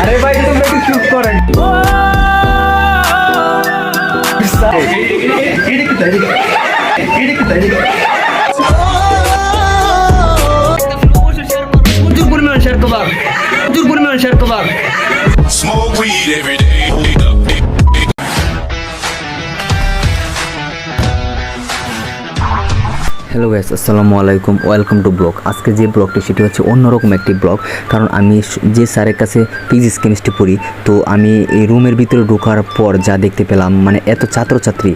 আরে ভাই তুমি একটু চুপ করেন প্রচুর পরিমাণ শেয়ার কভার প্রচুর পরিমাণ share cover Smoke weed every hello guys আসসালামু আলাইকুম ওয়েলকাম টু ব্লগ আজকে যে ব্লগটি সেটি হচ্ছে অন্যরকম একটি ব্লগ কারণ আমি যে স্যারের কাছে ফিজিক্স কেমিস্ট্রি পড়ি, তো আমি এই রুমের ভিতরে ঢোকার পর যা দেখতে পেলাম মানে এত ছাত্রছাত্রী,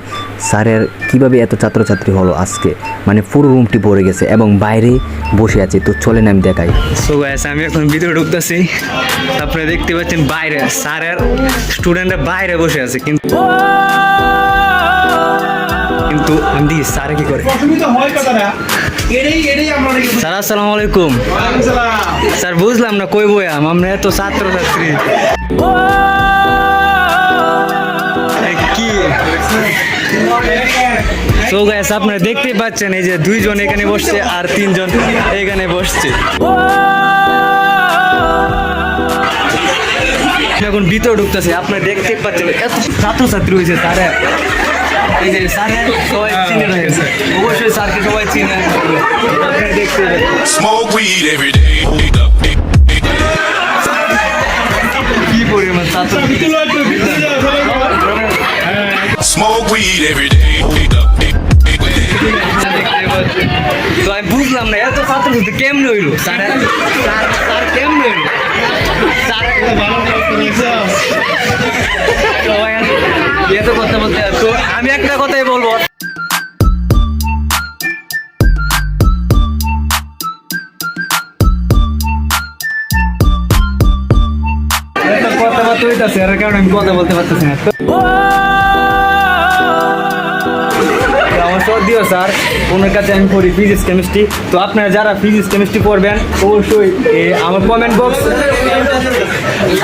স্যারের কীভাবে এত ছাত্রছাত্রী হলো আজকে? মানে পুরো রুমটি ভরে গেছে এবং বাইরে বসে আছে, তো চলেন আমি দেখাই। সো গাইস আমি এখন ভিতরে ঢুকতেছি। আপনারা দেখতে পাচ্ছেন বাইরে, স্যারের স্টুডেন্টরা বাইরে বসে আছে, কিন্তু কিন্তু আমি স্যারে কি করে? স্যার আসসালামু আলাইকুম। স্যার বুঝলাম না কই বয়াম আমরা এত ছাত্র ছাত্রী কি? সো গাইস আপনারা দেখতেই পাচ্ছেন এই যে দুইজন এখানে বসছে আর তিনজন এখানে বসছে। এখন ভিতরে ঢুকতেছে আপনারা দেখতে পাচ্ছেন এত ছাত্রছাত্রী হয়েছে তারা এই যে স্যারে সবাই চিনে রয়েছে। অবশ্যই স্যারকে সবাই চিনে। দেখতে পাচ্ছেন Smoke weed কি পরিমাণ ছাত্র Smoke weed every day. তো আমি বুঝলাম না এত ছাত্র ছাত্রী কেমনে হইল? স্যার স্যার কেমনে হইল? স্যার এত কথা বলতে হইতাছে এর কারণে আমি কথা বলতে পারতেছি না। আমার সর্দিও স্যার। ওনার কাছে আমি পড়ি ফিজিক্স কেমিস্ট্রি তো আপনারা যারা ফিজিক্স কেমিস্ট্রি পড়বেন অবশ্যই আমার কমেন্ট বক্স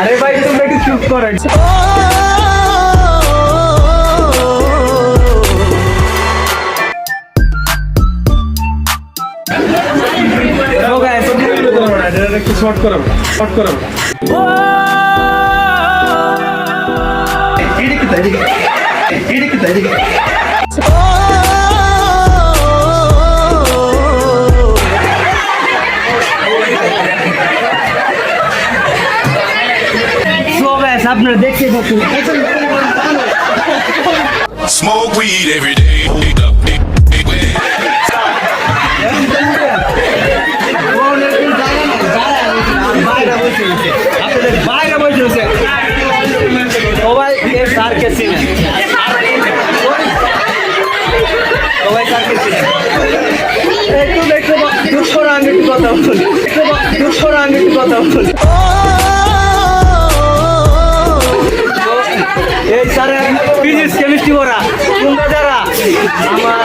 আরে ভাই একটু চুপ করেন শর্ট করে শর্ট করে। আপনারা দেখতে পাচ্ছেন Smoke weed every day. আপনাদের বাইরে বসে রয়েছে সবাই স্যারকে চিনে সবাই স্যারকে চিনে একটু দেখতে দুঃখ আমি একটু কথা বলি। দুঃখ আমি একটু কথা বলি। এই স্যারের ফিজিক্স কেমিস্ট্রি পড়া। তোমরা যারা? আমার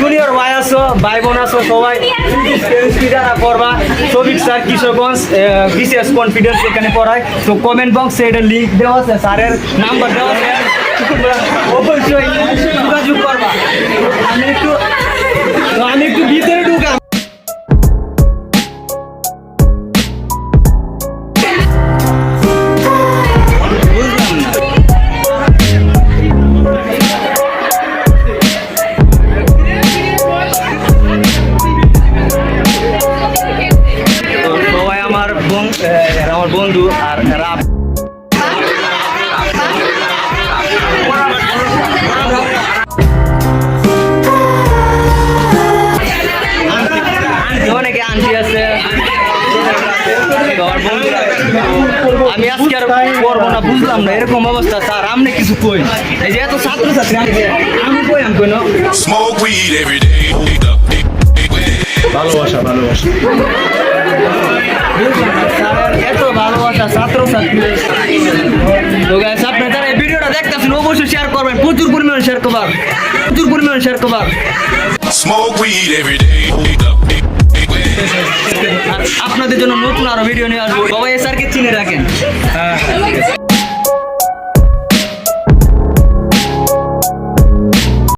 জুনিয়র ভাই আছো ভাই বোন আছো সবাই ফিজিক্স কেমিস্ট্রি যারা করবা সবিক স্যার কিশোরগঞ্জ বিশেষ কনফিডেন্স এখানে পড়ায়। তো কমেন্ট বক্সে এটা লিঙ্ক দেওয়া আছে, স্যারের নাম্বার দেওয়া আছে। অবশ্যই যোগাযোগ করবা। আমি আজকে আর করব না বুঝলাম না এরকম অবস্থা স্যার আপনি কিছু কই এই যে এত ছাত্র ছাত্রী আমি কই আমি কই না. ভালোবাসা ভালোবাসা এত ভালোবাসা ছাত্র ছাত্রী তো গাইস আপনি যারা এই ভিডিওটা দেখতেছেন অবশ্যই শেয়ার করবেন প্রচুর পরিমাণে শেয়ার করবার প্রচুর পরিমাণে শেয়ার করবার Smoke weed every day. আপনাদের জন্য নতুন আরও ভিডিও নিয়ে আসব। সবাই কে চিনে রাখেন।